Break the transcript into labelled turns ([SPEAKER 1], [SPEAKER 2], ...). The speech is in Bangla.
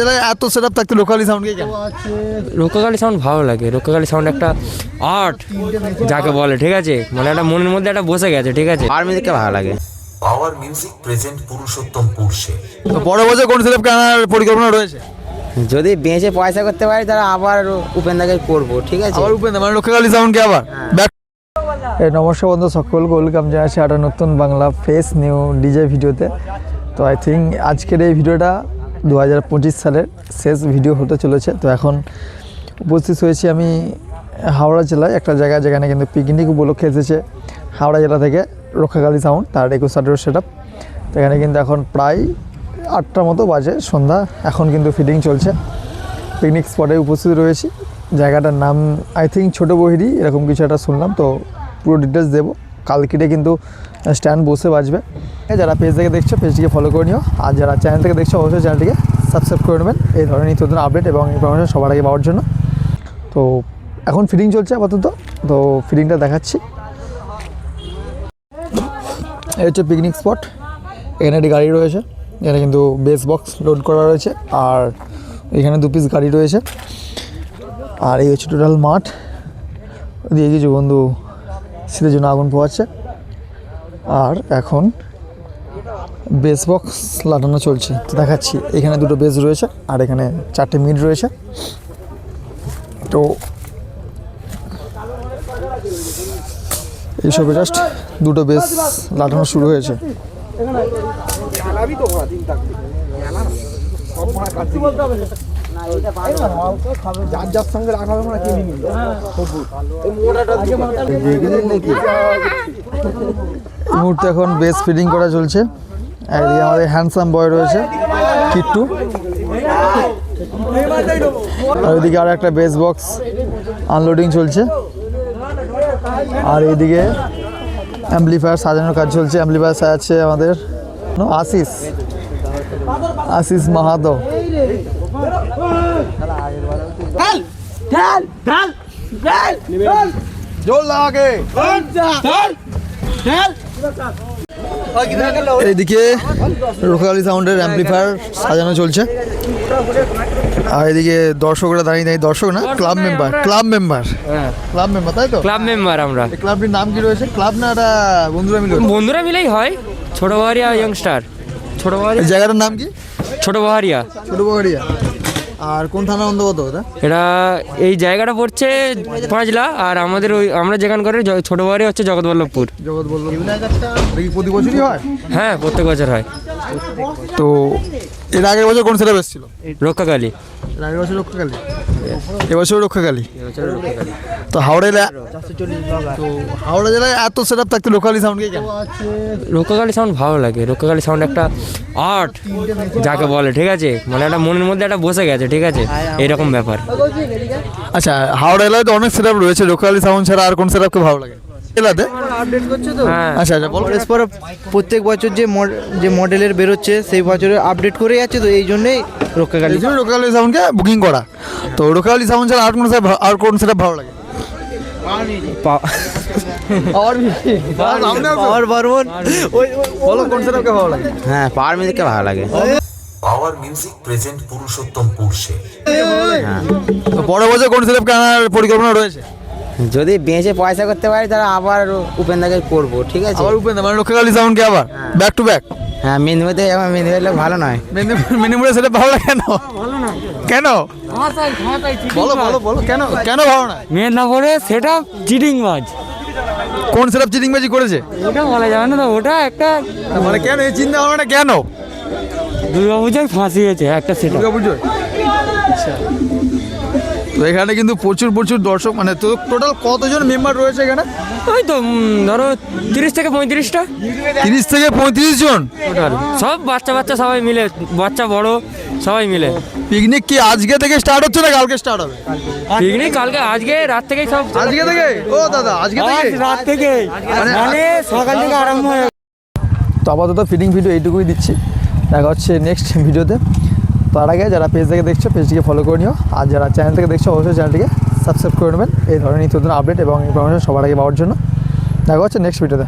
[SPEAKER 1] জেলায় এত সেট আপ থাকতে লোকালি সাউন্ডকে কেন?
[SPEAKER 2] রক্ষাকালী সাউন্ড ভালো লাগে। রক্ষাকালী সাউন্ড একটা আর্ট যাকে বলে ঠিক আছে? মানে একটা মনের মধ্যে একটা বসে গেছে ঠিক আছে?
[SPEAKER 3] আর মিউজিককে ভালো লাগে।
[SPEAKER 4] পাওয়ার মিউজিক প্রেজেন্ট পুরুষোত্তমপুর সে
[SPEAKER 1] তো বড় বছর কোন সেট আপ কেনার পরিকল্পনা রয়েছে?
[SPEAKER 3] যদি বেঁচে পয়সা করতে পারি তাহলে আবার উপেন্দাকে করব ঠিক আছে?
[SPEAKER 1] আবার উপেন্দ্র মানে লোকালি সাউন্ডকে আবার? ব্যাক এই নমস্কার বন্ধু সকলকে ওয়েলকাম জানাচ্ছি একটা নতুন বাংলা ফেস নিউ ডিজে ভিডিওতে। তো আই থিঙ্ক আজকের এই ভিডিওটা দু হাজার পঁচিশ সালের শেষ ভিডিও হতে চলেছে। তো এখন উপস্থিত হয়েছি আমি হাওড়া জেলায় একটা জায়গা যেখানে কিন্তু পিকনিক উপলক্ষে এসেছে হাওড়া জেলা থেকে রক্ষাকালী সাউন্ড তার একুশ আঠেরো সেট আপ তো এখানে কিন্তু এখন প্রায় আটটার মতো বাজে সন্ধ্যা, এখন কিন্তু ফিটিং চলছে। পিকনিক স্পটে উপস্থিত রয়েছি। জায়গাটার নাম আই থিঙ্ক ছোটো বহিরি এরকম কিছু একটা শুনলাম, তো পুরো ডিটেলস দেবো। কালকেটে কিন্তু স্ট্যান্ড বসে বাজবে। যারা পেজ থেকে দেখছ পেজটিকে ফলো করে নিও। আর যারা চ্যানেল থেকে দেখছ, অবশ্যই চ্যানেলটিকে সাবস্ক্রাইব করে নেবেন। এই ধরনের নিত্য আপডেট এবং ইনফরমেশন সবার আগে পাওয়ার জন্য। তো এখন ফিটিং চলছে আপাতত। তো ফিটিংটা দেখাচ্ছি। এই হচ্ছে পিকনিক স্পট এখানে একটি গাড়ি রয়েছে। এখানে কিন্তু বেস বক্স লোড করা রয়েছে। আর এখানে দু পিস গাড়ি রয়েছে। আর এই হচ্ছে টোটাল মাঠ। দিয়ে কিছু বন্ধু শীতের জন্য আগুন পোয়াচ্ছে আর এখন বেস বক্স লাগানো চলছে। তো দেখাচ্ছি, এখানে দুটো বেস রয়েছে আর এখানে চারটে মিড রয়েছে। তো এইসবে জাস্ট দুটো বেস লাগানো শুরু হয়েছে। মুহূর্তে এখন বেস ফিটিং করা চলছে। আমাদের হ্যান্ডসাম বয় রয়েছে, কিট্টু। আর ওইদিকে আর একটা বেস বক্স আনলোডিং চলছে। আর এইদিকে অ্যাম্পলিফায়ার সাজানোর কাজ চলছে। অ্যাম্পলিফায়ার সাজাচ্ছে আমাদের আশিস। আশিস মাহাতো। এইদিকে রোকালি সাউন্ডের অ্যাম্পলিফায়ার সাজানো চলছে। আর এদিকে দর্শকরা দাঁড়িয়ে দাঁড়িয়ে দর্শক না club member club member club member তাই তো?
[SPEAKER 2] ক্লাব মেম্বার আমরা।
[SPEAKER 1] ক্লাবটির নাম কি রয়েছে? ক্লাব না এটা বন্ধুরা মিলে?
[SPEAKER 2] বন্ধুরা মিলেই হয়। ছোট বাহারিয়া ইয়ংস্টার ছোট
[SPEAKER 1] এই
[SPEAKER 2] বাহারিয়া
[SPEAKER 1] জায়গাটার নাম কি?
[SPEAKER 2] ছোট বহারিয়া।
[SPEAKER 1] ছোট বহারিয়া। আর কোন থানা অন্তর্গত ওটা
[SPEAKER 2] এটা এই জায়গাটা পড়ছে পাঁচলা আর আমাদের ওই আমরা যেখান করে ছোট বাড়ি হচ্ছে জগৎবল্লভপুর।
[SPEAKER 1] জগৎ বলল প্রতি বছরই হয়?
[SPEAKER 2] হ্যাঁ প্রত্যেক বছর হয়।
[SPEAKER 1] তো এর আগের বছর কোন সেটা এসেছিল
[SPEAKER 2] রক্ষাকালী।
[SPEAKER 1] এর আগের বছর রক্ষাকালী। এবছর রক্ষাকালী। তো হাওড়া জেলা তো হাওড়া জেলায় এত সেট আপ থাকতে লোকালি সাউন্ডকে কেন
[SPEAKER 2] রক্ষাকালী সাউন্ড ভালো লাগে। রক্ষাকালী সাউন্ড একটা আর্ট যাকে বলে ঠিক আছে? মানে একটা মনের মধ্যে একটা বসে গেছে ঠিক আছে? এরকম ব্যাপার।
[SPEAKER 1] আচ্ছা হাওড়া জেলায় তো অনেক সেট আপ রয়েছে। লোকালি সাউন্ড ছাড়া আর কোন সেট আপকে ভালো লাগে? জেলাতে?
[SPEAKER 2] হ্যাঁ।
[SPEAKER 1] আচ্ছা আচ্ছা বলো।
[SPEAKER 5] প্রত্যেক বছর যে মড- যে মডেলের বেরোচ্ছে সেই বছরে আপডেট করে যাচ্ছে তো এই জন্যই রক্ষাকালী
[SPEAKER 1] লোকালি সাউন্ডকে বুকিং করা। তো লোকালি সাউন্ড ছাড়া আর কোন আর কোন সেট ভালো লাগে
[SPEAKER 5] পাওয়ার বর্মন
[SPEAKER 1] বলো কোন ভালো লাগে?
[SPEAKER 3] হ্যাঁ পাওয়ার মিউজিককে ভালো লাগে।
[SPEAKER 4] পাওয়ার মিউজিক প্রেজেন্ট পুরুষোত্তমপুর সে
[SPEAKER 1] বড় বছর কোন পরিকল্পনা রয়েছে?
[SPEAKER 3] যদি বেঁচে পয়সা করতে পারি তাহলে আবার উপেন্দাকে করব ঠিক আছে?
[SPEAKER 1] আবার উপেন্দ্র মানে লোকালি সাউন্ডকে আবার? ব্যাক টু ব্যাক
[SPEAKER 3] হ্যাঁ মেদিনীপুর থেকে যাব মেদিনীপুর ভালো নয়।
[SPEAKER 1] মিনিমুড়ে সেটা ভালো লাগে কেন? কেন বলো বলো। বলো কেন কেন ভালো না
[SPEAKER 2] মেদিনীপুরে সেটা চিটিং মাছ
[SPEAKER 1] কোন সেট আপ চিটিংবাজি করেছে?
[SPEAKER 2] ওটা বলা যাবে না তো ওটা একটা
[SPEAKER 1] মানে কেন এই চিন্তা ভাবনাটা কেন?
[SPEAKER 2] দুর্গা পূজায় ফাঁসি হয়েছে একটা সেটা।
[SPEAKER 1] দুর্গা পুজোয় আচ্ছা। তো এখানে কিন্তু প্রচুর প্রচুর দর্শক মানে তো টোটাল কতজন মেম্বার রয়েছে এখানে?
[SPEAKER 2] ওই তো উম, ধরো তিরিশ থেকে পঁয়ত্রিশটা।
[SPEAKER 1] তিরিশ থেকে পঁয়ত্রিশ জন?
[SPEAKER 2] টোটাল। সব বাচ্চা বাচ্চা সবাই মিলে বাচ্চা বড় সবাই মিলে।
[SPEAKER 1] পিকনিক কি আজকে থেকে স্টার্ট হচ্ছে না কালকে স্টার্ট হবে?
[SPEAKER 2] পিকনিক কালকে আজকে রাত থেকেই সব
[SPEAKER 1] আজকে থেকে? ও দাদা আজকে থেকে?
[SPEAKER 2] রাত থেকে। মানে সকাল থেকে আরম্ভ হয়ে
[SPEAKER 1] তো আপাতত ফিটিং ভিডিও এইটুকুই দিচ্ছি। দেখা হচ্ছে নেক্সট ভিডিওতে তার আগে যারা পেজ থেকে দেখছ পেজটিকে ফলো করে নিও। আর যারা চ্যানেল থেকে দেখছ, অবশ্যই চ্যানেলটিকে সাবস্ক্রাইব করে নেবেন। এই ধরনের নিত্য নতুন আপডেট এবং ইনফরমেশন সবার আগে পাওয়ার জন্য। দেখা হচ্ছে নেক্সট ভিডিওতে